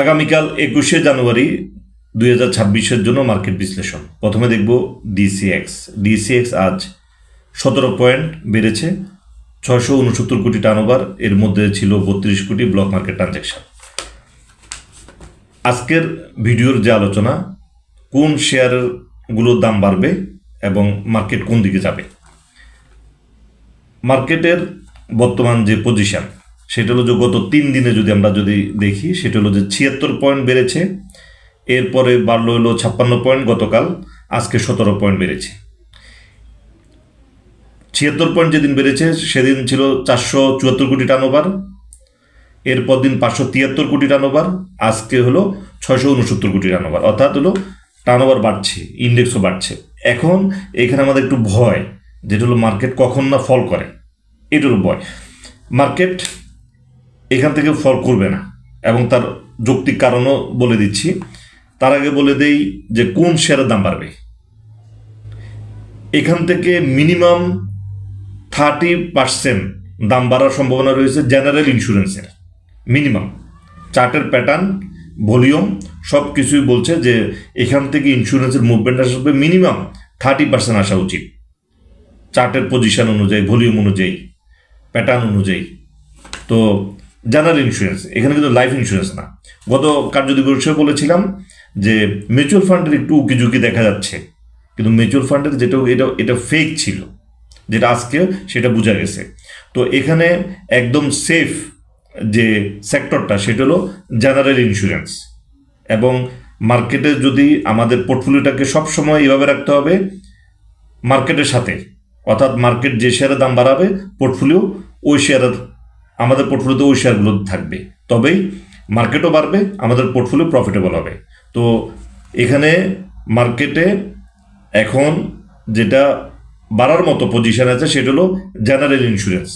আগামীকাল একুশে জানুয়ারি দুই হাজার ছাব্বিশের জন্য মার্কেট বিশ্লেষণ। প্রথমে দেখব ডিসিএক্স। ডিসিএক্স আজ সতেরো পয়েন্ট বেড়েছে, ছয়শো উনসত্তর কোটি টার্নওভার এর মধ্যে ছিল বত্রিশ কোটি ব্লক মার্কেট ট্রানজ্যাকশন আজকের ভিডিওর যে আলোচনা, কোন শেয়ারগুলোর দাম বাড়বে এবং মার্কেট কোন দিকে যাবে? মার্কেটের বর্তমান যে পজিশন সেটা হলো যে গত তিন দিনে যদি আমরা যদি দেখি, সেটা হলো যে ছিয়াত্তর পয়েন্ট বেড়েছে, এরপরে বাড়লো হলো ছাপ্পান্ন পয়েন্ট গতকাল, আজকে সতেরো পয়েন্ট বেড়েছে। ছিয়াত্তর পয়েন্ট যেদিন বেড়েছে, সেদিন ছিল চারশো চুয়াত্তর কোটি টার্নওভার এরপর দিন পাঁচশো তিয়াত্তর কোটি টার্নওভার আজকে হলো ছয়শো উনসত্তর কোটি টার্নওভার অর্থাৎ হলো টার্নওভার বাড়ছে ইন্ডেক্সও বাড়ছে। এখন এখানে আমাদের একটু ভয়, যেটা হলো মার্কেট কখন না ফল করে এটা হলো ভয়। মার্কেট এখান থেকে ফল করবে না। এবং তার যৌক্তিক কারণও বলে দিচ্ছি। তার আগে বলে দেই যে কোন শেয়ারের দাম বাড়বে? এখান থেকে মিনিমাম থার্টি পার্সেন্ট দাম বাড়ার সম্ভাবনা রয়েছে জেনারেল ইন্স্যুরেন্সের। মিনিমাম। চার্টের প্যাটার্ন, ভলিউম সব কিছুই বলছে যে এখান থেকে ইন্স্যুরেন্সের মুভমেন্ট আসবে মিনিমাম থার্টি পার্সেন্ট আসা উচিত। চার্টের পজিশন অনুযায়ী, ভলিউম অনুযায়ী, প্যাটার্ন অনুযায়ী। তো জেনারেল ইন্স্যুরেন্স এখানে কিন্তু লাইফ ইন্স্যুরেন্স না। গত কার্যদিবসে বলেছিলাম যে মিউচুয়াল ফান্ডের একটু উকি ঝুঁকি দেখা যাচ্ছে। কিন্তু মিউচুয়াল ফান্ডের যেটা, এটা এটা ফেক ছিল। যেটা আজকে সেটা বোঝা গেছে। তো এখানে একদম সেফ যে সেক্টরটা সেটা হলো জেনারেল ইন্স্যুরেন্স এবং মার্কেটে যদি আমাদের পোর্টফোলিওটাকে সবসময় এভাবে রাখতে হবে মার্কেটের সাথে, অর্থাৎ মার্কেট যে শেয়ারের দাম বাড়াবে পোর্টফোলিও ওই শেয়ারের আমাদের পোর্টফোলিওতে ওই শেয়ারগুলো থাকবে। তবেই মার্কেটও বাড়বে, আমাদের পোর্টফোলিও প্রফিটেবল হবে। তো এখানে মার্কেটে এখন যেটা বাড়ার মতো পজিশন আছে, সেটা হলো জেনারেল ইন্স্যুরেন্স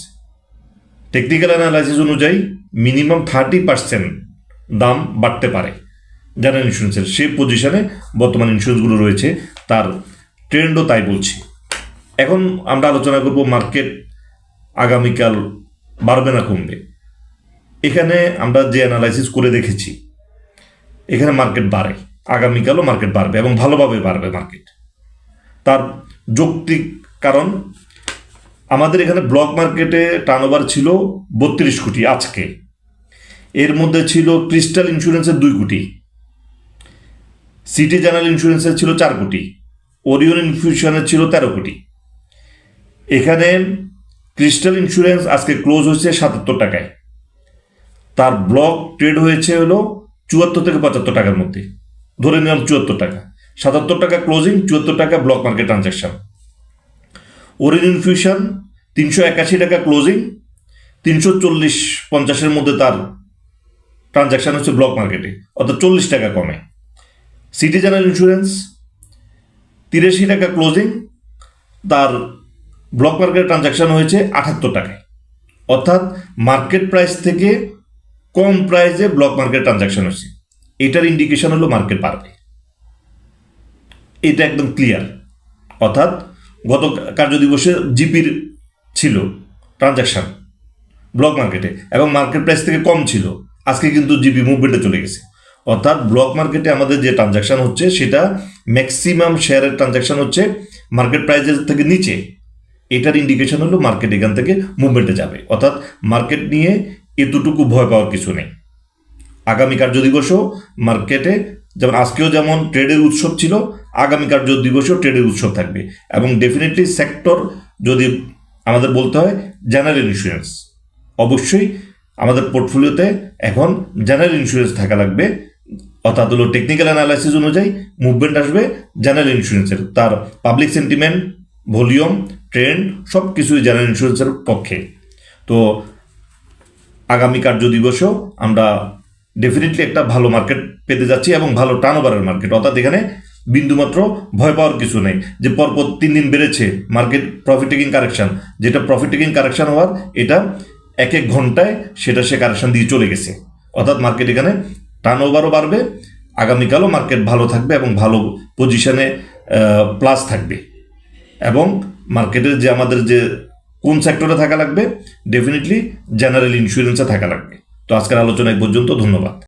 টেকনিক্যাল অ্যানালাইসিস অনুযায়ী মিনিমাম থার্টি পার্সেন্ট দাম বাড়তে পারে জেনারেল ইন্স্যুরেন্সের সেই পজিশনে বর্তমান ইন্স্যুরেন্সগুলো রয়েছে, তার ট্রেন্ডও তাই বলছে। এখন আমরা আলোচনা করব মার্কেট আগামীকাল বাড়বে না কমবে এখানে আমরা যে অ্যানালাইসিস করে দেখেছি, এখানে মার্কেট বাড়ে, আগামীকালও মার্কেট বাড়বে এবং ভালোভাবে বাড়বে মার্কেট তার যৌক্তিক কারণ, আমাদের এখানে ব্লক মার্কেটে টার্নওভার ছিল বত্রিশ কোটি আজকে। এর মধ্যে ছিল ক্রিস্টাল ইন্স্যুরেন্সের দুই কোটি সিটি জেনারেল ইন্স্যুরেন্সের ছিল চার কোটি ওরিয়ন ইনফিউশনের ছিল তেরো কোটি। এখানে ক্রিস্টাল ইন্স্যুরেন্স আজকে ক্লোজ হয়েছে সাতাত্তর টাকায়। তার ব্লক ট্রেড হয়েছে হলো চুয়াত্তর থেকে পঁচাত্তর টাকার মধ্যে। ধরে নিলাম চুয়াত্তর টাকা। সাতাত্তর টাকা ক্লোজিং চুয়াত্তর টাকা block market transaction Orion infusion তিনশো একাশি টাকা ক্লোজিং তিনশো চল্লিশ পঞ্চাশের মধ্যে তার ট্রানজ্যাকশন হচ্ছে ব্লক মার্কেটে অর্থাৎ চল্লিশ টাকা কমে। সিটি জেনারেল ইন্স্যুরেন্স তিরাশি টাকা ক্লোজিং তার ব্লক মার্কেট ট্রানজ্যাকশন হয়েছে আটাত্তর টাকায়। অর্থাৎ মার্কেট প্রাইস থেকে কম প্রাইসে ব্লক মার্কেট ট্রানজ্যাকশন হচ্ছে এটার ইন্ডিকেশন হলো মার্কেট বাড়বে। এটা একদম ক্লিয়ার অর্থাৎ গত কার্যদিবসে জিপির ছিল ট্রানজ্যাকশন ব্লক মার্কেটে এবং মার্কেট প্রাইস থেকে কম ছিল। আজকে কিন্তু জিপি মুভমেন্টে চলে গেছে। অর্থাৎ ব্লক মার্কেটে আমাদের যে ট্রানজ্যাকশন হচ্ছে, সেটা ম্যাক্সিমাম শেয়ারের ট্রানজ্যাকশন হচ্ছে মার্কেট প্রাইসের থেকে নিচে। এটার ইন্ডিকেশন হলো মার্কেট এখান থেকে মুভমেন্টে যাবে। অর্থাৎ মার্কেট নিয়ে এতটুকু ভয় পাওয়ার কিছু নেই। আগামী কার্যদিবসও মার্কেটে যেমন আজকেও যেমন ট্রেডের উৎসব ছিল, আগামী কার্য দিবসেও ট্রেডের উৎসব থাকবে এবং ডেফিনেটলি সেক্টর যদি আমাদের বলতে হয় জেনারেল ইন্স্যুরেন্স অবশ্যই আমাদের পোর্টফোলিওতে এখন জেনারেল ইন্স্যুরেন্স থাকা লাগবে। অর্থাৎ হলো টেকনিক্যাল অ্যানালাইসিস অনুযায়ী মুভমেন্ট আসবে জেনারেল ইন্স্যুরেন্সের তার পাবলিক সেন্টিমেন্ট ভলিউম ট্রেন্ড সব কিছুই জেনারেল ইন্স্যুরেন্সের পক্ষে। তো আগামী কার্য দিবসেও আমরা ডেফিনেটলি একটা ভালো মার্কেট পেতে যাচ্ছি এবং ভালো টার্নওভারের মার্কেট অর্থাৎ এখানে বিন্দুমাত্র ভয় পাওয়ার কিছু নেই। যে পরপর তিন দিন বেড়েছে মার্কেট প্রফিট টেকিং কারেকশন যেটা প্রফিট টেকিং কারেকশন হওয়ার, এটা এক এক ঘন্টায় সেটা সে কারেকশন দিয়ে চলে গেছে। অর্থাৎ মার্কেট এখানে টার্নওভারও বাড়বে, আগামীকালও মার্কেট ভালো থাকবে এবং ভালো পজিশনে প্লাস থাকবে। এবং মার্কেটের যে আমাদের যে কোন সেক্টরে থাকা লাগবে ডেফিনেটলি জেনারেল ইন্স্যুরেন্সে থাকা লাগবে। তো আজকের আলোচনা পর্যন্ত, ধন্যবাদ।